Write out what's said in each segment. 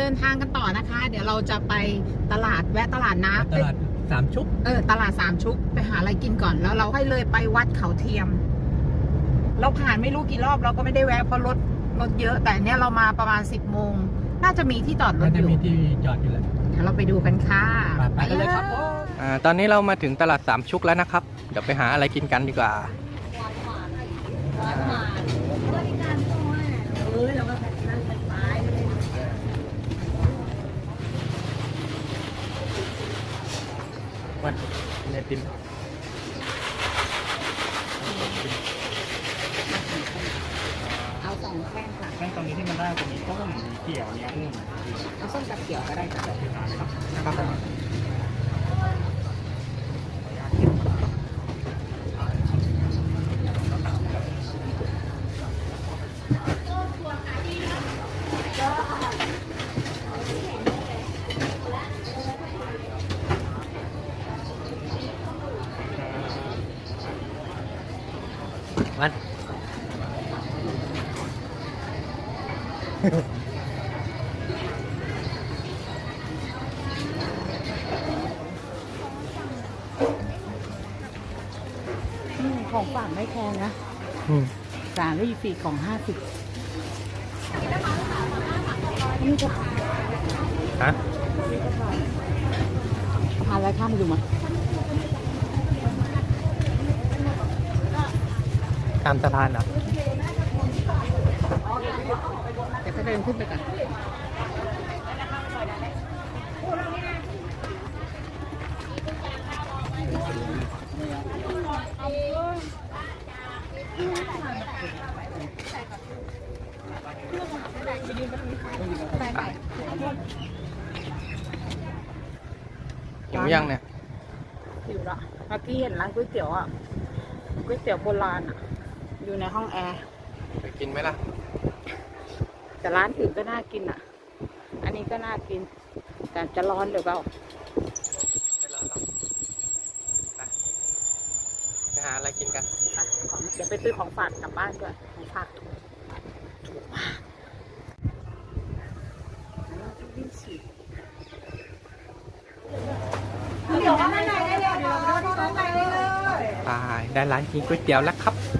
ดี๋ยวเราเดินทางกันต่อนะคะ เดี๋ยวเราจะไปตลาดแวะตลาดน้ำตลาดสามชุก เออ ตลาดสามชุก ไปหาอะไรกินก่อน แล้วเราให้เลยไปวัดเขาเทียม เราผ่านไม่รู้กี่รอบเราก็ไม่ได้แวะเพราะรถรถเยอะ แต่เนี้ยเรามาประมาณสิบโมง น่าจะมีที่จอดรมัถนอจะยู่มีที่จอดอยู่แล้วเดี๋ยวเราไปดูกันค่ะ ไปกันเลยครับอ่าตอนนี้เรามาถึงตลาดสามชุกแล้วนะครับ เดี๋ยวไปหาอะไรกินกันดีกว่า วัน ในติมเอาสองแท่งค่ะแป้งตรงนี้ที่มันได้จะมีต้มมีเกี่ยวมีองุ่นเอาส้มกับเขียวก็ได้ค่ะ วันของฝากไม่แพงนะอืมสามลี่สี่ของห้าสิบนี่จะฮะทานอะไรข้ามไปดูมั้ย ตามสะพานเหรอเดี๋ยวก็เดินขึ้นไปก่อนไปไปหิวยังเนี่ย หิวละเมื่อกี้เห็นร้านก๋วยเตี๋ยวอะก๋วยเตี๋ยวโบราณอะ อยู่ในห้องแอร์ไปกินไหมล่ะ แต่ร้านอื่นก็น่ากินอะ อันนี้ก็น่ากิน แต่จะร้อนหรือเปล่าไม่ร้อนหรอกไปไปหาอะไรกินกัน อะของเดี๋ยวไปซื้อของฝากกลับบ้านด้วยของฝากถูกถูกมากไปได้ร้านกินก๋วยเตี๋ยวแล้วครับไปเดินเดินเดินก๋วยเตี๋ยวต้มยำมาแล้วม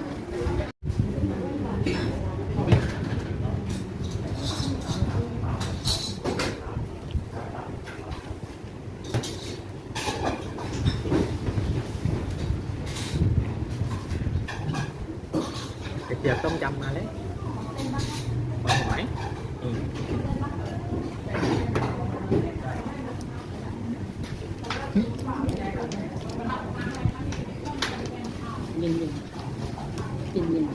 หมอืมเย็นเย็นกินเย็น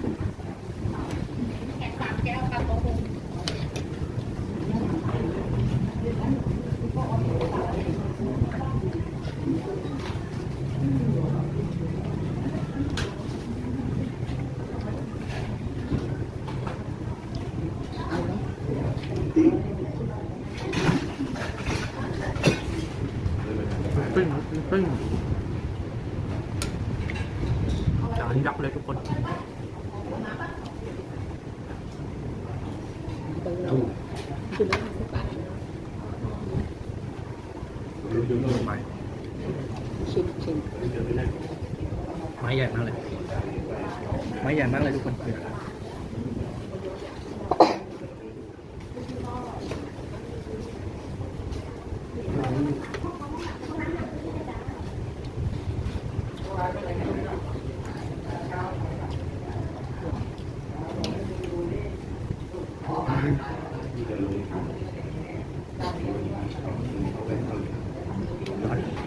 เอาไหม ปึ้งปึ้งจา นยักษ์เลยทุกคนถูกคือละห้าสิบบาทไม้ชิมชิมไม้ใหญ่มากเลย ไม้ใหญ่มากเลยทุกคน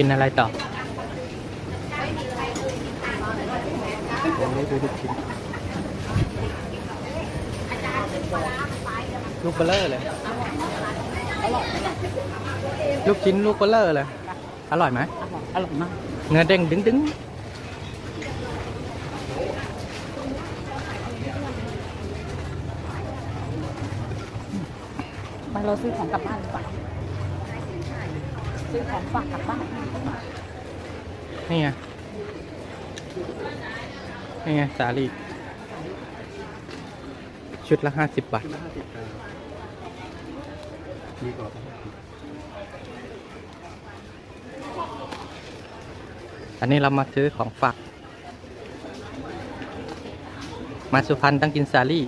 กินเลยกินอะไรต่อโอ้ยดูลูกชิ้นลูกเบลเลอร์เลย ลูกชิ้นลูกเบลเลอร์เลย อร่อยไหมอร่อยมาก เนื้อเด้งดึงดึงไปเราซื้อของกลับบ้านดีกว่า ซื้อของฝากกลับบ้านนี่ไง นี่ไง สาลีชุดละห้าสิบบาทดีกว่าอันนี้เรามาซื้อของฝาก มาสุพรรณต้องกินสาลี่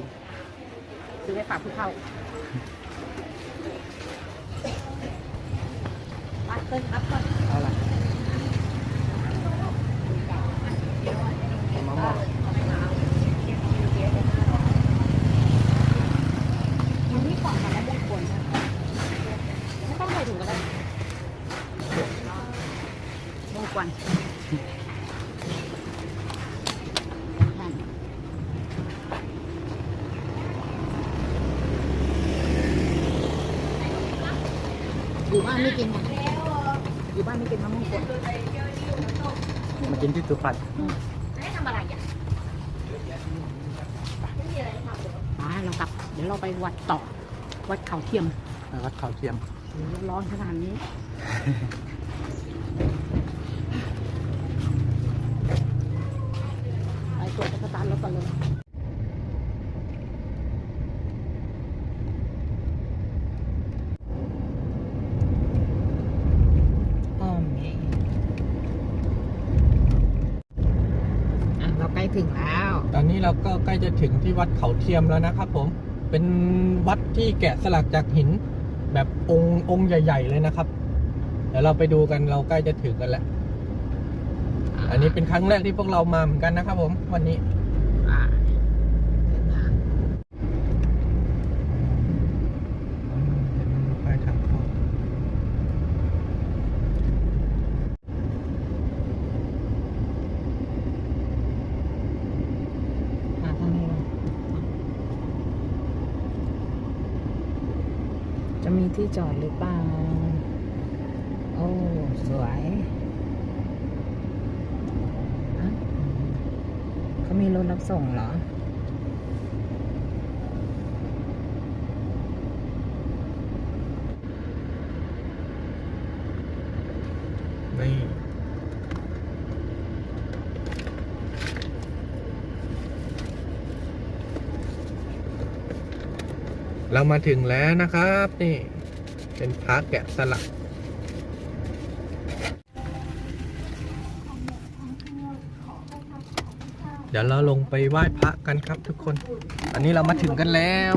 ซื้อไปฝากผู้เฒ่า ไปเติ้ลครับก่อน เอาละมะม่วง มันนี่กล่องมาแล้วมงคลไม่ต้องใส่ถุงก็ได้มงคลอยู่บ้านไม่กินไงอยู่บ้านไม่กินมะม่วงกวน มา กินที่สุพรรณทำอะไรอะอ่าเรากลับ เดี๋ยวเราไปวัดต่อ วัดเขาเทียม วัดเขาเทียมโอ้โหร้อนขนาดนี้ไปตรวจสตาร์ทรถก่อนเลย อ้อมนี่อะเราใกล้ถึงแล้ว ตอนนี้เราก็ใก ล้จะถึงที่วัดเขาเทียมแล้วนะครับ ผมเป็นวัดที่แกะสลักจากหิน แบบองค์องค์ใหญ่ ๆ เลยนะครับ เดี๋ยวเราไปดูกันเราใกล้จะถึงกันแล้วอันนี้เป็นครั้งแรกที่พวกเรามาเหมือนกันนะครับ ผมวันนี้ อ่าเดินทาง ไปทางเข้า มาทางนี้เลยจะมี ที่จอดหรือเปล่า โอ้ สวยอะเขามีรถรับส่งเหรอ นี่เรามาถึงแล้วนะครับ นี่ เป็นพระแกะสลัก เดี๋ยวเราลงไปไหว้พระกันครับทุกคน อันนี้เรามาถึงกันแล้ว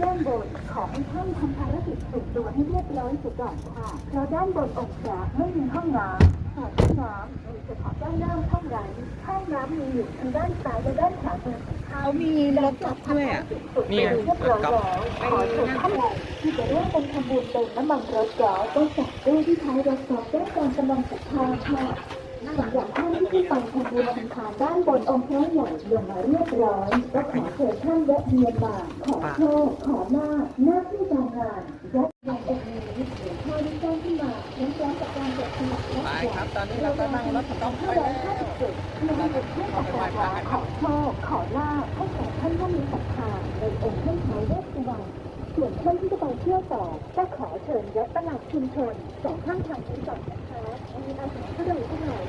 ด้านบนขอให้ท่านทำภารกิจสุดตัวให้เรียบร้อยเสียก่อนค่ะเพราะด้านบนองค์พระไม่มีห้องน้ำ หากห้องน้ำมีเฉพาะด้านล่างเท่านั้นห้องน้ำมีอยู่ทางด้านซ้ายและด้านขวามือของท่านเขามีรถกอล์ฟด้วยอะนี่ไงเรียบร้อยแล้วขอเชิญท่านใดที่จะร่วมเป็นทำบุญเติมน้ำมันรถกอล์ฟต้องจัดด้วยที่ท้ายรถกอล์ฟด้วยการกำลังศรัทธาค่ะสำหรับท่านที่ขึ้นไปทำบุญทำทานด้านบนองค์พระใหญ่ลงมาเรียบร้อยก็ขอเชิญท่านแวะเวียนมาขอโชคขอลาภหน้าที่การงานยัดยังองค์นี้หรือพ่อที่สร้างขึ้นมาน้ำย้อนจากก ไปครับตอนนี้เราก็นั่งรถต้องไปแล้วเรื่อให้เป็นผู้ประขอโชคขอลาภให้แก่ท่านผู้มีศรัทธาในองค์ท่านท้าวเวสสุวรรณส่วนท่านที่จะไปเที่ยวต่อก็ขอเชิญยศตลาดชุมชนสองข้างทางนี้ก่อนนะคะมีอาหารทะเลเท่าไหร่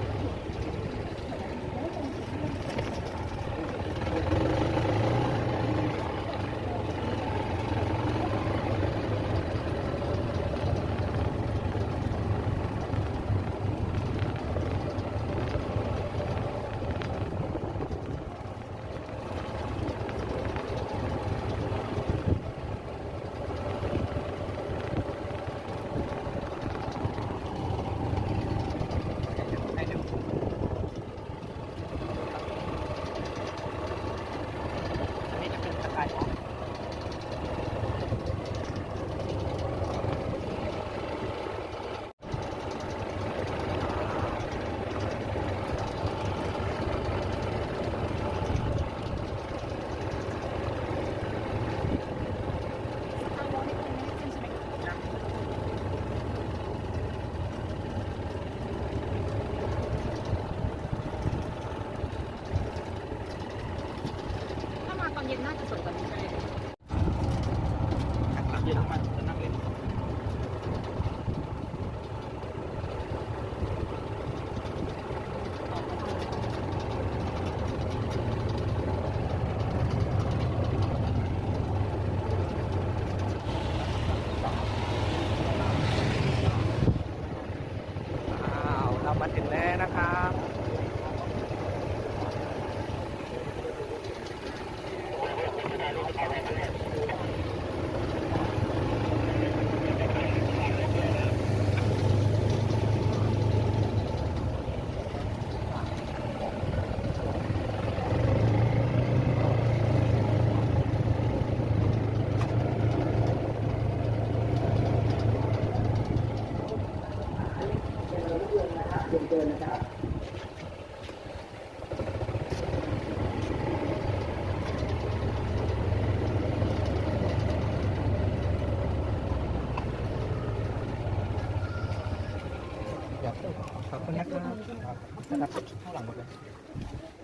คุณนะครับครับข้างหลังหมดเลย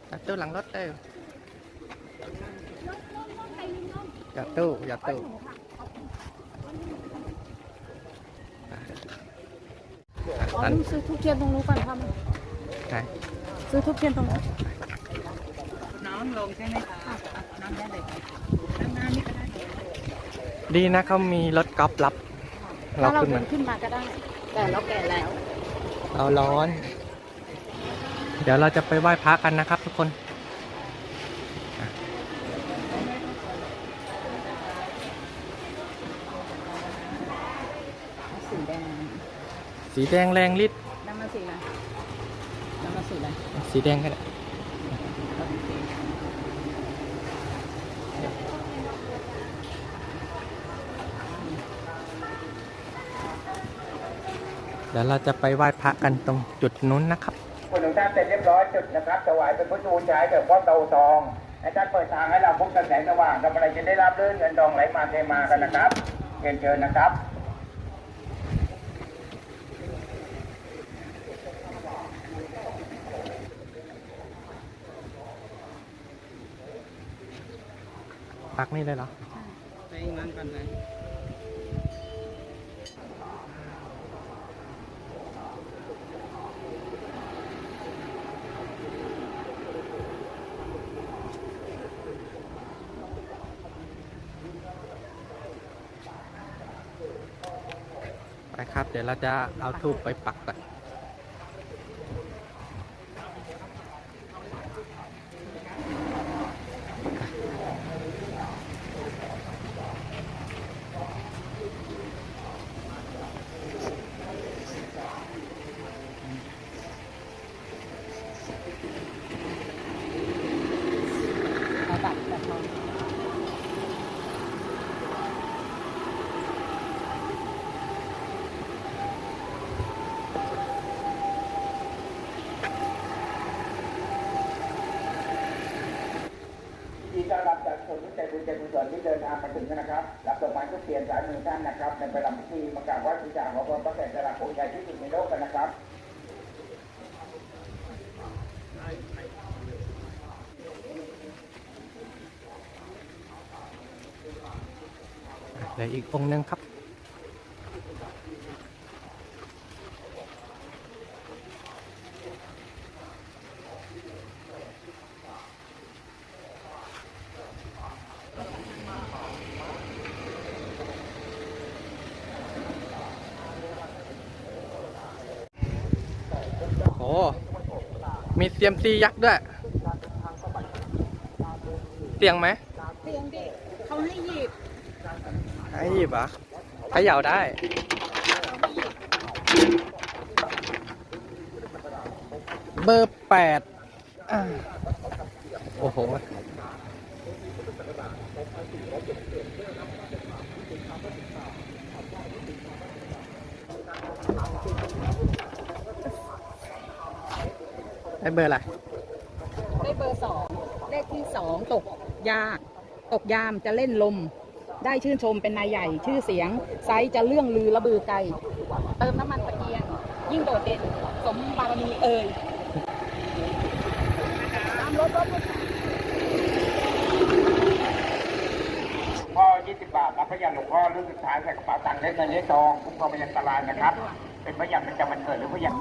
จัดตู้หลังรถเลยจัดตู้จัดตู้อ๋อลุงซื้อทุกเทียนตรงนู้นก่อนทไหนำซื้อทุกเทียนตรงนู้นน้องลงใช่ไหมคะน้องได้เลยค่ะด้านหน้านี่ก็ได้ดีนะเขามีรถกอล์ฟรับ เราถ้าเราขึ้นมานขึ้นมาก็ได้ แต่เราแก่แล้ว เราร้อน เดี๋ยวเราจะไปไหว้พระกันนะครับทุกคนสีแดงสีแดงแรงฤทธิ์น้ำมันสีอะไรน้ำมันสีอะไรสีแดงก็ได้ เดี๋ยวเราจะไปไหว้พระกันตรงจุดนู้นนะครับคุณทุกท่านเสร็จเรียบร้อยจุดนะครับถวายเป็นพุทธบูชาให้กับพ่อเตาทองให้ท่านเปิดทางให้เราพบกระแสงสว่างกับอะไรจะได้รับเลื่อนเงินทองไหลมาเทมากันนะครับเรียนเชิญนะครับปักนี่เลยเหรอไปงั้นกันเลยไปค ดี๋ยวเราจะเอาทูบไปปักกัน ที่ต้อนรับจากคนที่ใจบุญใจกุศลที่เดินทามมาถึงนะครับรับดอกไม้ทุกเทียนสายมือท่านนะครับในประลำพิธีประกราบไหว้บูชาขอพรพระแก่สลักองค์ใหญ่ที่สุดในโลกกันนะครับและอีกองค์หนึงครับ ซียมซียักษ์ด้วย เตียงไหมเตียงดิเขาให้หยิบให้หยิบเหรอะขย่าได้ เบอร์แปดโอ้โห ได้เบอร์อะไร ได้เบอร์สองเลขที่สองตกยาก ตกยามจะเล่นลม ได้ชื่นชมเป็นนายใหญ่ ชื่อเสียง ไซส์จะเลื่องลือระบือไกล เติมน้ำมันตะเกียง ยิ่งโดดเด่น สมบารมีเอ่ยตามรถรถรถพยานหลวงพ่อเรื่องสุดท้ายใส่กระเป๋าตังค์เล็กเงินเล็กทองคุ้มครองพยานอันตรายนะครับ เป็นพยานประจำวันเกิดหรือพยาน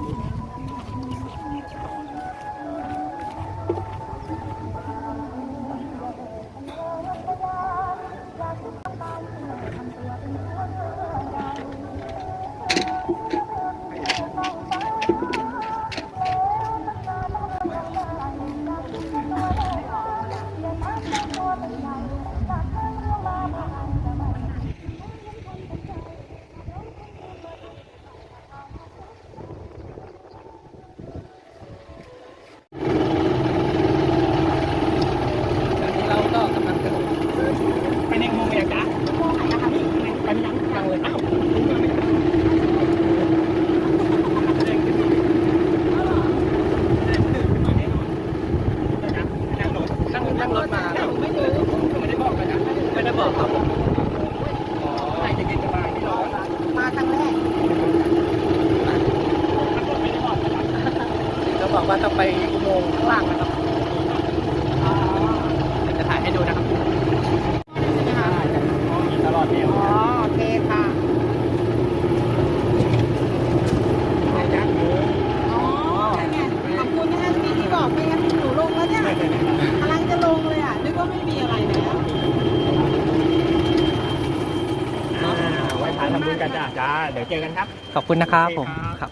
าทำบุญกันจ้าจ้าเดี๋ยวเจอกันครับ ขอบคุณนะครับผมโอเคคครัรับบ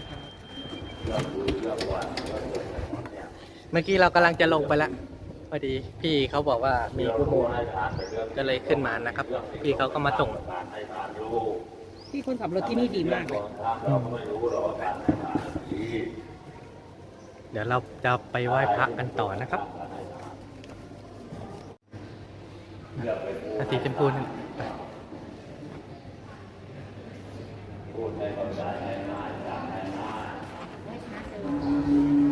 เมื่อกี้เรากำลังจะลงไปแล้วพอดีพี่เขาบอกว่ามีอุโมงค์ก็เลยขึ้นมานะครับ พี่เขาก็มาส่งพี่คนขับรถที่นี่ดีมากเลยเดี๋ยวเราจะไปไหว้พระกันต่อนะครับอาสีชมพูนั่ นไปเตรียมา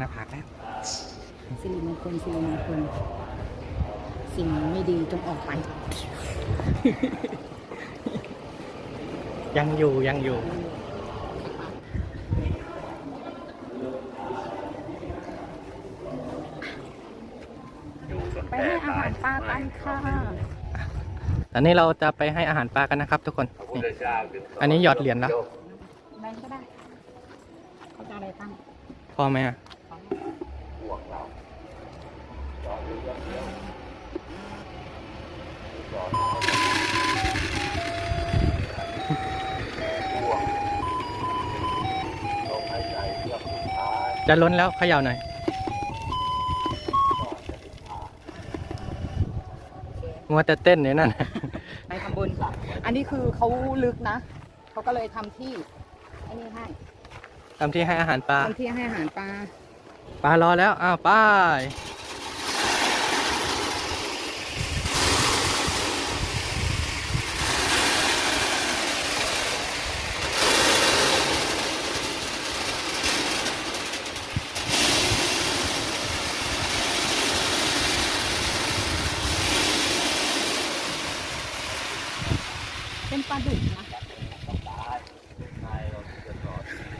หน้าผากแล้วสิริมงคลสิริมงคลสิ่งไม่ดีจงออกไป ยังอยู่ยังอยู่ไปให้อาหารปลากันค่ะตอนนี้เราจะไปให้อาหารปลากันนะครับ ทุกคนนี่อันนี้หยอดเหรียญแล้วแบงก็ได้เขาจะอะไรตั้งพอไหมอะ จะล้นแล้วเขย่าหน่อย มัวแต่เต้นเนี่ยนั่น ไปทำบุญ อันนี้คือเขาลึกนะ เขาก็เลยทำที่ไอ้นี่ให้ทำที่ให้อาหารปลา ทำที่ให้อาหารปลา ปลารอแล้ว อ้าวไป้าย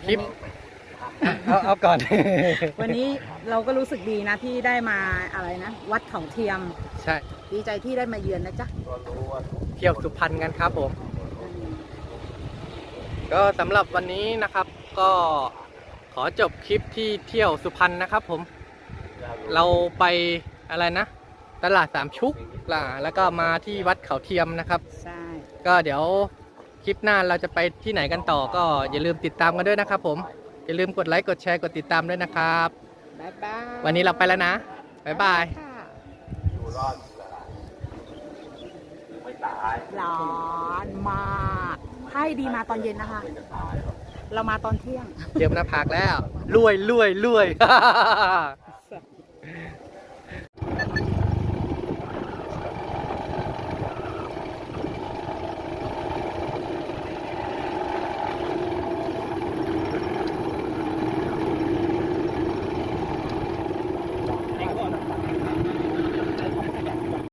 ลิป เอาเอาก่อน วันนี้เราก็รู้สึกดีนะที่ได้มาอะไรนะ วัดเขาเทียม ใช่ ดีใจที่ได้มาเยือนนะจ๊ะ เที่ยวสุพรรณกันครับผม ก็สำหรับวันนี้นะครับ ก็ขอจบคลิปที่เที่ยวสุพรรณนะครับผม เราไปอะไรนะ ตลาดสามชุกล่ะแล้วก็มาที่วัดเขาเทียมนะครับ ใช่ ก็เดี๋ยวคลิปหน้าเราจะไปที่ไหนกันต่อก็อย่าลืมติดตามกันด้วยนะครับผม อย่าลืมกดไลค์กดแชร์กดติดตามด้วยนะครับ บ๊ายบาย วันนี้เราไปแล้วนะ บ๊ายบาย ค่ะร้อนมากให้ดีมาตอนเย็นนะคะเรามาตอนเที่ยงเตรียมหน้าผากแล้วรวยรวยรวย